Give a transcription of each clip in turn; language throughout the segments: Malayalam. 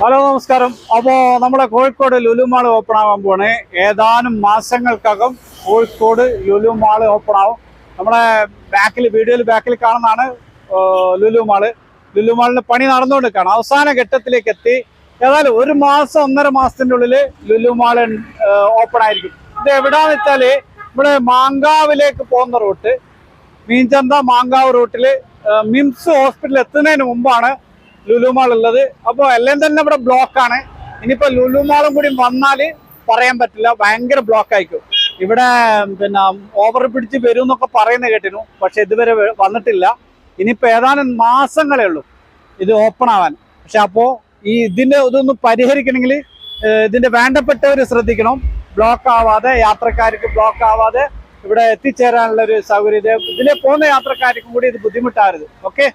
ഹലോ നമസ്കാരം. അപ്പോ നമ്മുടെ കോഴിക്കോട് ലുലുമാൾ ഓപ്പൺ ആവാൻ പോണേ ഏതാനും മാസങ്ങൾക്കകം കോഴിക്കോട് ലുലുമാൾ ഓപ്പൺ ആവും. നമ്മുടെ ബാക്കിൽ വീഡിയോയിൽ ബാക്കിൽ കാണുന്നതാണ് ലുലുമാൾ ലുലുമാളിന് പണി നടന്നുകൊണ്ട് കാണാം അവസാന ഘട്ടത്തിലേക്ക് എത്തി. ഏതായാലും ഒരു മാസം ഒന്നര മാസത്തിന്റെ ഉള്ളിൽ ലുലുമാൾ ഓപ്പൺ ആയിരിക്കും. ഇത് എവിടെയാന്ന് വെച്ചാൽ ഇവിടെ മാങ്കാവിലേക്ക് പോകുന്ന റൂട്ട്. മീൻചന്ത മാങ്കാവ് റൂട്ടിൽ മിംസ് ഹോസ്പിറ്റൽ എത്തുന്നതിന് മുമ്പാണ് ലുലു മാൾ ഉള്ളത്. അപ്പോൾ എല്ലാം തന്നെ ഇവിടെ ബ്ലോക്കാണ് ഇനിയിപ്പോ ലുലു മാളും കൂടി വന്നാൽ പറയാൻ പറ്റില്ല. ഭയങ്കര ബ്ലോക്ക് ആയിരിക്കും. ഇവിടെ പിന്നെ ഓവർ പിടിച്ച് വരും എന്നൊക്കെ പറയുന്ന കേട്ടിരുന്നു. പക്ഷെ ഇതുവരെ വന്നിട്ടില്ല. ഇനിയിപ്പോ ഏതാനും മാസങ്ങളേ ഉള്ളൂ ഇത് ഓപ്പൺ ആവാൻ. പക്ഷെ അപ്പോ ഈ ഇതിന്റെ ഇതൊന്ന് പരിഹരിക്കണമെങ്കിൽ ഇതിന്റെ വേണ്ടപ്പെട്ടവർ ശ്രദ്ധിക്കണം. ബ്ലോക്ക് ആവാതെ യാത്രക്കാർക്ക് ബ്ലോക്ക് ആവാതെ ഇവിടെ എത്തിച്ചേരാനുള്ള ഒരു സൗകര്യം ഇത് ഇതിലെ പോകുന്ന യാത്രക്കാർക്കും കൂടി ഇത് ബുദ്ധിമുട്ടാകരുത് ഓക്കെ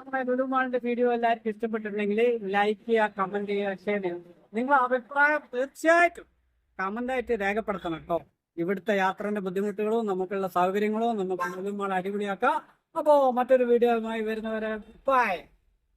നമ്മുടെ ലുലുമാളിന്റെ വീഡിയോ എല്ലാവർക്കും ഇഷ്ടപ്പെട്ടിട്ടുണ്ടെങ്കിൽ ലൈക്ക് ചെയ്യുക കമന്റ് ചെയ്യുക ഷെയർ ചെയ്യുക. നിങ്ങളുടെ അഭിപ്രായം തീർച്ചയായിട്ടും കമന്റ് ആയിട്ട് രേഖപ്പെടുത്തണം കേട്ടോ. ഇവിടുത്തെ യാത്രന്റെ ബുദ്ധിമുട്ടുകളോ നമുക്കുള്ള സൗകര്യങ്ങളും നമുക്ക് ലുലുമാൾ അടിപൊളിയാക്കാം. അപ്പോ മറ്റൊരു വീഡിയോയുമായി വരുന്നവരെ ബൈ